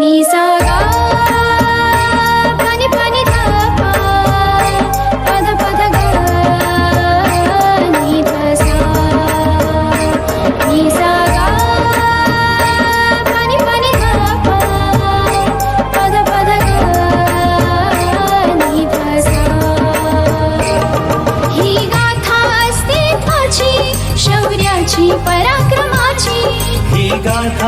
नि सा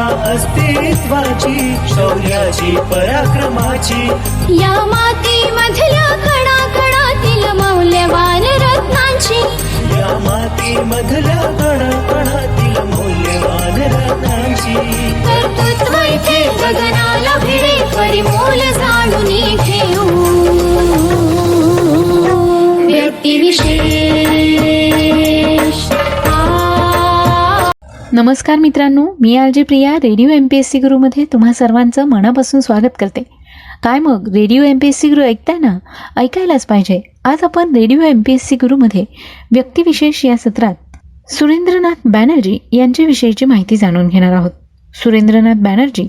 अस्तित्वाची शौर्याची पराक्रमाची. या मातीमधल्या कणा कणातील मौल्यवान रत्नांची. या माती मधल्या कणाकणातील मौल्यवान रत्नांची. नमस्कार मित्रांनो मी आलजी Priya radio M P S C गुरुमध्ये तुम्हा सर्वांचं मनापासून स्वागत करते. काय मग radio M P S C Guru ऐकताय ना ऐकायलाच पाहिजे. आज आपण radio M P S C गुरुमध्ये व्यक्तिविशेष या सत्रात सुरेंद्रनाथ बॅनर्जी यांच्याविषयीची माहिती जाणून घेणार आहोत. सुरेंद्रनाथ बॅनर्जी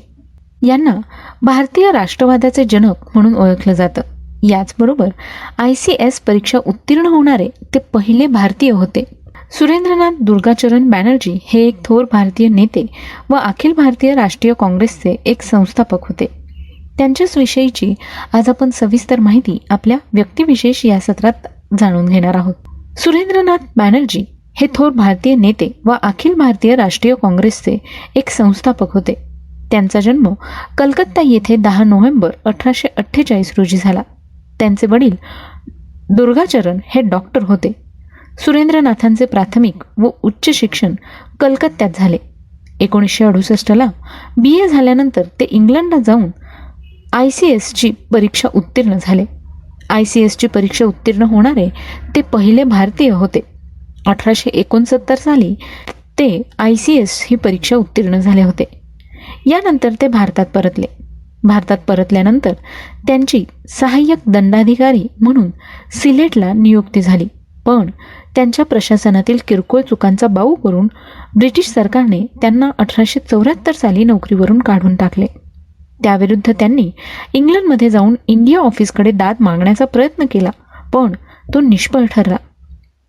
यांना भारतीय राष्ट्रवादाचे जनक म्हणून ओळखलं जातं. याचबरोबर आय सी एस परीक्षा उत्तीर्ण होणारे ते पहिले भारतीय होते. सुरेंद्रनाथ दुर्गाचरण बॅनर्जी हे एक थोर भारतीय नेते व अखिल भारतीय राष्ट्रीय काँग्रेसचे एक संस्थापक होते. त्यांच्याच विषयीची आज आपण सविस्तर माहिती आपल्या व्यक्तिविशेष या सत्रात जाणून घेणार आहोत. सुरेंद्रनाथ बॅनर्जी हे थोर भारतीय नेते व अखिल भारतीय राष्ट्रीय काँग्रेसचे एक संस्थापक होते. त्यांचा जन्म कलकत्ता येथे दहा नोव्हेंबर अठराशे अठ्ठेचाळीस रोजी झाला. त्यांचे वडील दुर्गाचरण हे डॉक्टर होते. सुरेंद्रनाथांचे प्राथमिक व उच्च शिक्षण कलकत्त्यात झाले. एकोणीसशे अडुसष्टला बी ए झाल्यानंतर ते इंग्लंडला जाऊन आय सी एसची परीक्षा उत्तीर्ण झाले. आय सी एसची परीक्षा उत्तीर्ण होणारे ते पहिले भारतीय होते. अठराशे एकोणसत्तर साली ते आय सी एस ही परीक्षा उत्तीर्ण झाले होते. यानंतर ते भारतात परतले. भारतात परतल्यानंतर त्यांची सहाय्यक दंडाधिकारी म्हणून सिलेटला नियुक्ती झाली. पण त्यांच्या प्रशासनातील किरकोळ चुकांचा बाऊ करून ब्रिटिश सरकारने त्यांना अठराशे चौऱ्याहत्तर साली नोकरीवरून काढून टाकले. त्याविरुद्ध त्यांनी इंग्लंडमध्ये जाऊन इंडिया ऑफिसकडे दाद मागण्याचा प्रयत्न केला पण तो निष्फळ ठरला.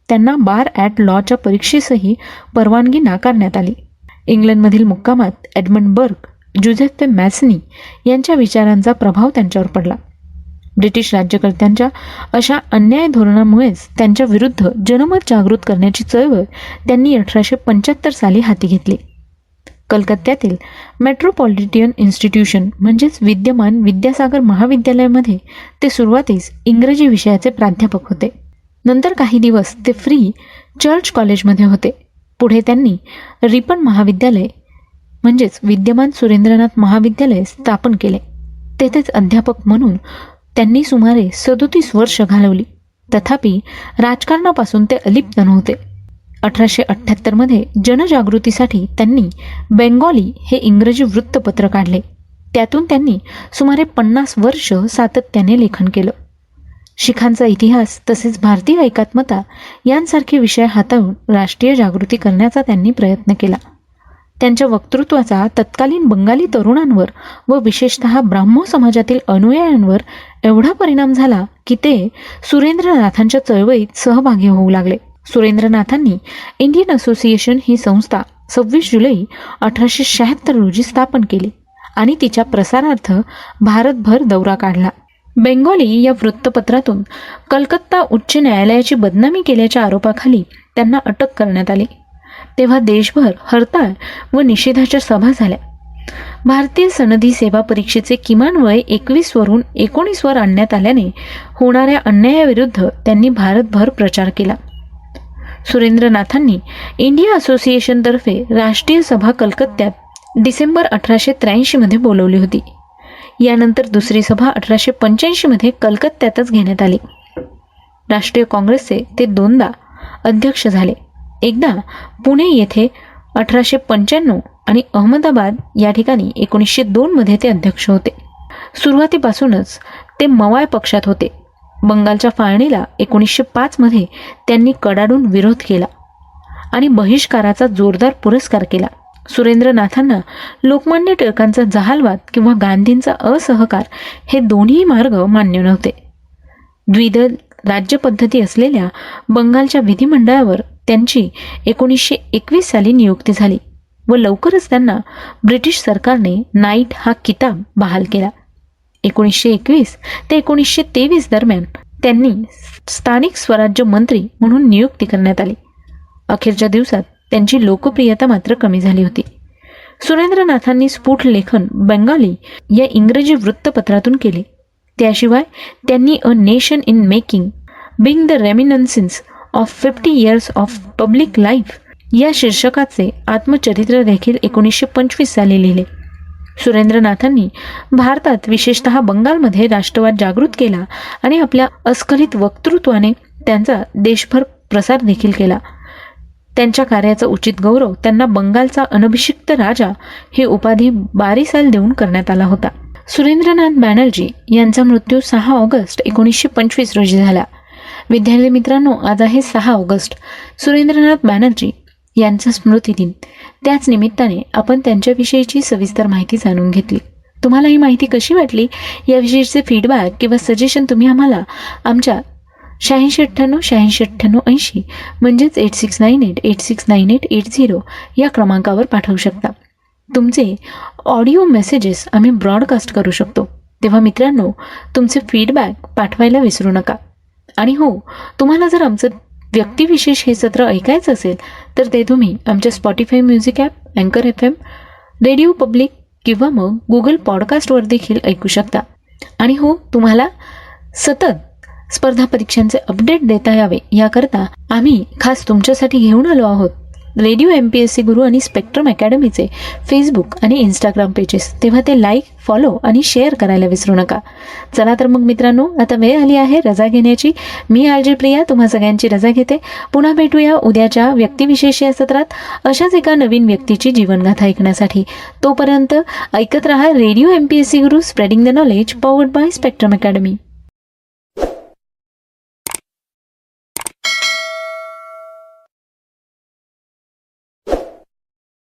त्यांना बार ॲट लॉच्या परीक्षेसही परवानगी नाकारण्यात आली. इंग्लंडमधील मुक्कामात एडमंड बर्ग जुझेफ मॅसनी यांच्या विचारांचा प्रभाव त्यांच्यावर पडला. ब्रिटिश राज्यकर्त्यांच्या अशा अन्याय धोरणामुळेच त्यांच्या विरुद्ध जनमत जागृत करण्याची चळवळ त्यांनी अठराशे पंच्याहत्तर साली हाती घेतली. कलकत्त्यातील मेट्रोपॉलिटियन इन्स्टिट्यूशन म्हणजेच विद्यमान विद्यासागर महाविद्यालयामध्ये ते सुरुवातीस इंग्रजी विषयाचे प्राध्यापक होते. नंतर काही दिवस ते फ्री चर्च कॉलेजमध्ये होते. पुढे त्यांनी रिपन महाविद्यालय म्हणजेच विद्यमान सुरेंद्रनाथ महाविद्यालय स्थापन केले. तेथेच अध्यापक म्हणून त्यांनी सुमारे सदोतीस वर्ष घालवली. तथापि राजकारणापासून ते अलिप्त नव्हते. अठराशे अठ्ठ्याहत्तरमध्ये जनजागृतीसाठी त्यांनी बेंगॉली हे इंग्रजी वृत्तपत्र काढले. त्यातून त्यांनी सुमारे पन्नास वर्ष सातत्याने लेखन केलं. शिखांचा इतिहास तसेच भारतीय एकात्मता यांसारखे विषय हाताळून राष्ट्रीय जागृती करण्याचा त्यांनी प्रयत्न केला. त्यांच्या वक्तृत्वाचा तत्कालीन बंगाली तरुणांवर व विशेषतः ब्राह्मो समाजातील अनुयायांवर एवढा परिणाम झाला की ते सुरेंद्रनाथांच्या चळवळीत सहभागी होऊ लागले. सुरेंद्रनाथांनी इंडियन असोसिएशन ही संस्था सव्वीस जुलै अठराशे शहात्तर रोजी स्थापन केली आणि तिच्या प्रसारार्थ भारतभर दौरा काढला. बेंगॉली या वृत्तपत्रातून कलकत्ता उच्च न्यायालयाची बदनामी केल्याच्या आरोपाखाली त्यांना अटक करण्यात आली. तेव्हा देशभर हरताळ व निषेधाच्या सभा झाल्या. भारतीय सनदी सेवा परीक्षेचे किमान वय एकवीसवरून एकोणीसवर आणण्यात आल्याने होणाऱ्या अन्यायाविरुद्ध त्यांनी भारतभर प्रचार केला. सुरेंद्रनाथांनी इंडिया असोसिएशनतर्फे राष्ट्रीय सभा कलकत्त्यात डिसेंबर अठराशे त्र्याऐंशीमध्ये बोलवली होती. यानंतर दुसरी सभा अठराशे पंच्याऐंशीमध्ये कलकत्त्यातच घेण्यात आली. राष्ट्रीय काँग्रेसचे ते दोनदा अध्यक्ष झाले. एकदा पुणे येथे अठराशे पंच्याण्णव आणि अहमदाबाद या ठिकाणी एकोणीसशे दोनमध्ये ते अध्यक्ष होते. सुरुवातीपासूनच ते मवाय पक्षात होते. बंगालच्या फाळणीला एकोणीसशे पाचमध्ये त्यांनी कडाडून विरोध केला आणि बहिष्काराचा जोरदार पुरस्कार केला. सुरेंद्रनाथांना लोकमान्य टिळकांचा जहालवाद किंवा गांधींचा असहकार हे दोन्ही मार्ग मान्य नव्हते. द्विदल राज्यपद्धती असलेल्या बंगालच्या विधिमंडळावर त्यांची एकोणीसशे एकवीस साली नियुक्ती झाली व लवकरच त्यांना ब्रिटिश सरकारने नाईट हा किताब बहाल केला. एकोणीसशे एकवीस ते एकोणीसशे तेवीस दरम्यान त्यांनी स्थानिक स्वराज्य मंत्री म्हणून नियुक्ती करण्यात आली. अखेरच्या दिवसात त्यांची लोकप्रियता मात्र कमी झाली होती. सुरेंद्रनाथांनी स्फुट लेखन बंगाली या इंग्रजी वृत्तपत्रातून केले. त्याशिवाय त्यांनी a nation in making being the reminiscences of fifty years of public life या शीर्षकाचे आत्मचरित्र देखील एकोणीसशे पंचवीस साली लिहिले. सुरेंद्रनाथांनी भारतात विशेषतः बंगालमध्ये राष्ट्रवाद जागृत केला आणि आपल्या अस्खलित वक्तृत्वाने त्यांचा देशभर प्रसार देखील केला. त्यांच्या कार्याचा उचित गौरव त्यांना बंगालचा अनभिषिक्त राजा ही उपाधी बारीसाल देऊन करण्यात आला होता. सुरेंद्रनाथ बॅनर्जी यांचा मृत्यू सहा ऑगस्ट एकोणीसशे पंचवीस रोजी झाला. विद्यार्थी मित्रांनो आज आहे सहा ऑगस्ट. सुरेंद्रनाथ बॅनर्जी यांचा स्मृतिदिन त्याच निमित्ताने आपण त्यांच्याविषयीची सविस्तर माहिती जाणून घेतली. तुम्हाला ही माहिती कशी वाटली? याविषयीचे फीडबॅक किंवा सजेशन तुम्ही आम्हाला आमच्या शहाऐंशी अठ्ठ्याण्णव शहाऐंशी अठ्ठ्याण्णव ऐंशी म्हणजेच eight six nine eight eight six nine eight eight zero या क्रमांकावर पाठवू शकता. तुमचे ऑडिओ मेसेजेस आम्ही ब्रॉडकास्ट करू शकतो. तेव्हा मित्रांनो तुमचे फीडबॅक पाठवायला विसरू नका. आणि हो तुम्हाला जर आमचं व्यक्तिविशेष हे सत्र ऐकायचं असेल तर ते तुम्ही आमच्या स्पॉटीफाय म्युझिक ॲप अँकर एफ एम रेडिओ पब्लिक किंवा मग गुगल पॉडकास्टवर देखील ऐकू शकता. आणि हो तुम्हाला सतत स्पर्धा परीक्षांचे अपडेट देता यावे याकरता आम्ही खास तुमच्यासाठी घेऊन आलो आहोत. Radio M P S C Guru आणि स्पेक्ट्रम अकॅडमीचे फेसबुक आणि इंस्टाग्राम पेजेस तेव्हा ते लाईक फॉलो आणि शेअर करायला विसरू नका. चला तर मग मित्रांनो आता वेळ आली आहे रजा घेण्याची. मी आरजी प्रिया तुम्हा सगळ्यांची रजा घेते. पुन्हा भेटूया उद्याच्या व्यक्तिविशेष या सत्रात. अशाच एका नवीन व्यक्तीची जीवनगाथा ऐकण्यासाठी. तोपर्यंत ऐकत रहा radio M P S C Guru spreading the knowledge powered by spectrum academy